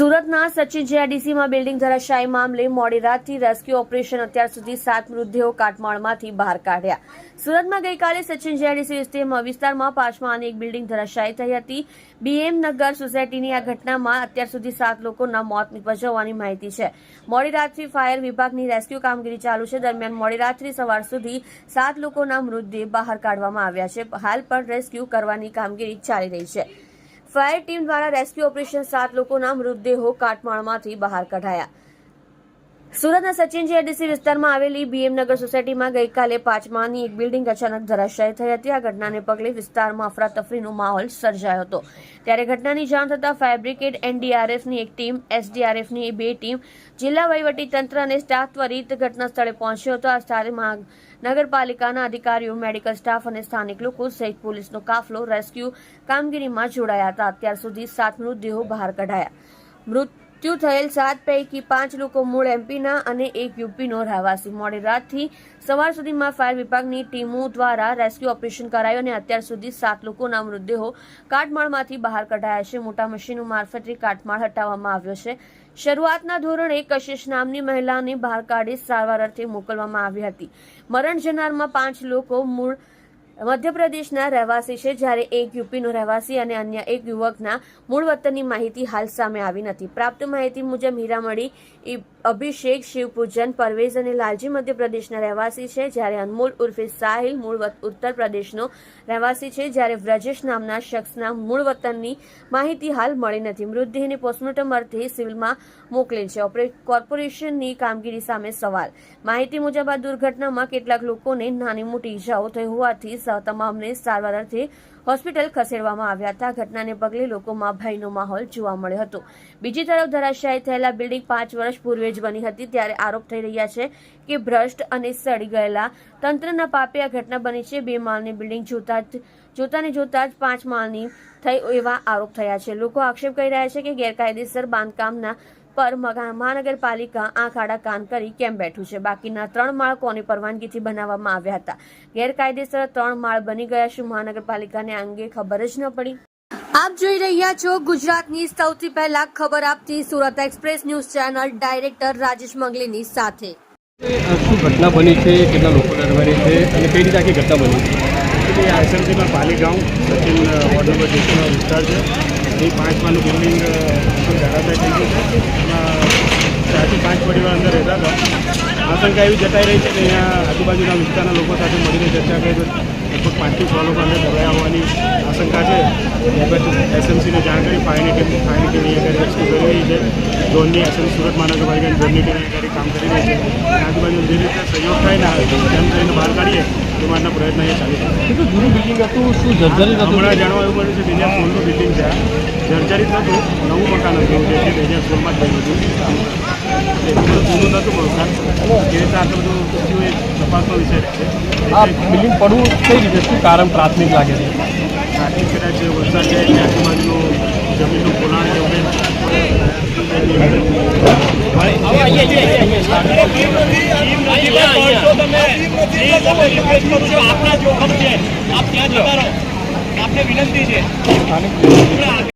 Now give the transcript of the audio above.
સુરતના સચિન જીઆઈડીસીમાં બિલ્ડિંગ ધરાશાયી મામલે મોડી રાતથી રેસ્ક્યુ ઓપરેશન અત્યાર સુધી સાત મૃતદેહો કાટમાળમાંથી બહાર કાઢ્યા. સુરતમાં ગઈકાલે સચિન જીઆઈડીસી વિસ્તારમાં વિસ્તારમાં પાંચમાં એક બિલ્ડિંગ ધરાશાયી થઈ હતી. બીએમ નગર સોસાયટીની આ ઘટનામાં અત્યાર સુધી સાત લોકોના મોત નીપજ્યા માહિતી છે. મોડી રાતથી ફાયર વિભાગની રેસ્ક્યુ કામગીરી ચાલુ છે. દરમિયાન મોડી રાત્રિ સવાર સુધી સાત લોકોના મૃતદેહ બહાર કાઢવામાં આવ્યા છે. હાલ પણ રેસ્ક્યુ કરવાની કામગીરી ચાલી રહી છે. ફાયર ટીમ દ્વારા રેસ્ક્યુ ઓપરેશન સાત લોકોના મૃતદેહો કાટમાળમાંથી બહાર કઢાયા. સુરતના સચિન જીઆરડીસી વિસ્તારમાં આવેલી બીએમનગર સોસાયટીમાં ગઈકાલે પાંચમાની એક બિલ્ડિંગ અચાનક ધરાશાયી થઈ હતી. આ ઘટનાને પગલે વિસ્તારમાં અફરાતફરીનો માહોલ સર્જાયો હતો. ત્યારે ઘટનાની જાણ થતાં ફાયર એનડીઆરએફની એક ટીમ, એસડીઆરએફની બે ટીમ, જિલ્લા વહીવટીતંત્ર અને સ્ટાફ ત્વરિત ઘટના સ્થળે પહોંચ્યો હતો. આ સ્થળે નગરપાલિકાના અધિકારીઓ, મેડિકલ સ્ટાફ અને સ્થાનિક લોકો સહિત પોલીસનો કાફલો, રેસ્ક્યુ કામગીરીમાં જોડાયા હતા. અત્યાર સુધી સાત મૃતદેહો બહાર કઢાયા. મૃત્યુ થયેલ સાત પૈકી પાંચ લોકો મૂળ એમપીના અને એક યુપીનો રહેવાસી. મોડી રાતથી સવાર સુધીમાં ફાયર વિભાગની ટીમો દ્વારા રેસ્ક્યુ ઓપરેશન કરાયું અને અત્યાર સુધી સાત લોકોના મૃતદેહો કાટમાળમાંથી બહાર કઢાયા છે. મોટા મશીનો મારફતે કાટમાળ હટાવવામાં આવ્યો છે. શરૂઆતના ધોરણે કશિશ નામની મહિલાને બહાર કાઢી સારવાર અર્થે મોકલવામાં આવી હતી. મરણ જનારમાં પાંચ લોકો મૂળ મધ્યપ્રદેશના રહેવાસી છે જ્યારે એક યુપીનો રહેવાસી અને અન્ય એક યુવકના મૂળ વતનની માહિતી હાલ સામે આવી નથી. પ્રાપ્ત માહિતી મુજબ હીરામણી ઈ- અભિષેક, શિવપૂજન, પરવેઝ અને લાલજી મધ્યપ્રદેશના રહેવાસી છે જ્યારે અનમોલ ઉર્ફે સાહિલ મૂળ ઉત્તર પ્રદેશનો રહેવાસી છે જ્યારે વ્રજેશ નામના શખ્સના મૂળ વતનની માહિતી હાલ મળી નથી. મૃતદેહને પોસ્ટમોર્ટમ અર્થે સિવિલમાં મોકલેલ છે. કોર્પોરેશનની કામગીરી સામે સવાલ. માહિતી મુજબ આ દુર્ઘટનામાં કેટલાક લોકોને નાની મોટી ઈજાઓ થઈ હોવાથી સ- તમામને સારવાર અર્થે હોસ્પિટલ ખસેડવામાં આવ્યા હતા. ઘટનાને પગલે લોકોમાં ભયનો માહોલ જોવા મળ્યો હતો. બીજી તરફ ધરાશાયી થયેલા બિલ્ડિંગ પાંચ વર્ષ પૂર્વે જ બની હતી. ત્યારે આરોપ થઈ રહ્યા છે કે ભ્રષ્ટ અને સડી ગયેલા તંત્રના પાપે આ ઘટના બની છે. બે માળની બિલ્ડિંગ જોતા જોતાને જોતા જ પાંચ માળની થઈ એવા આરોપ થયા છે. લોકો આક્ષેપ કરી રહ્યા છે કે ગેરકાયદેસર બાંધકામના પર મગા- મહાનગરપાલિકા આંખ આડા કાન કરી કેમ બેઠું છે? બાકીના ત્રણ માળ કોની પરવાનગીથી બનાવવામાં આવ્યા હતા. ગેરકાયદેસર ત્રણ માળ બની ગયા શું મહાનગરપાલિકાને આ અંગે ખબર જ ન પડી. આપ જોઈ રહ્યા છો ગુજરાતની સૌથી પહેલા ખબર આપતી Surat express news channel director Rajesh મંગલીની સાથે. શું ઘટના બની છે? કેટલા લોકો ડરવાની છે? અને કઈ રીતે આખી ઘટના બની છે? આ એસએમસીમાં પાલીગાંવ સચિન વોર્ડ નંબર વિસ્તાર છે. એ પાંચમાનું બિલ્ડિંગ ધરાશાય થઈ ગયું છે. એમાં ચારથી પાંચ પરિવાર અંદર રહેતા હતા. આશંકા એવી જતાઈ રહી છે કે અહીંયા આજુબાજુના વિસ્તારના લોકો સાથે મળીને ચર્ચા કરી લગભગ પાંચથી છ લોકો અંદર હોવાની આશંકા છે. ત્યારબાદ એસએમસીને જાણ કરી ફાયરની ટીમ ફાયરની ટીમ અહીંયા રેસ્ક્યુ કરી રહી છે. ઝોનની એસએમ સુરત મહાનગરપાલિકાની ઝોનની ટીમ અહીંયા કામ કરી રહી છે. આજુબાજુ જે રીતે સહયોગ થાય ને તેમ કરીને બહાર કાઢીએ એ માટેના પ્રયત્ન અહીંયા ચાલુ છે. જૂનું બિલ્ડિંગ હતું શું જર્જરિત હમણાં જાણવા એવું મળ્યું છે બે હજાર સોળનું બિલ્ડિંગ છે જર્જરિત નહોતું નવું મકાન હતું જે છે બે હજાર સોળમાં જ થયું હતું. જૂનું નહોતું મકાન. એ રીતે આટલું બધું તપાસનો વિષય આ બિલ્ડિંગ પડવું કઈ રીતે? શું કારણ પ્રાથમિક લાગે છે? આથી કદાચ વરસાદ આપના જોખમ છે. આપ ત્યાં જતા રહો. આપને વિનંતી છે.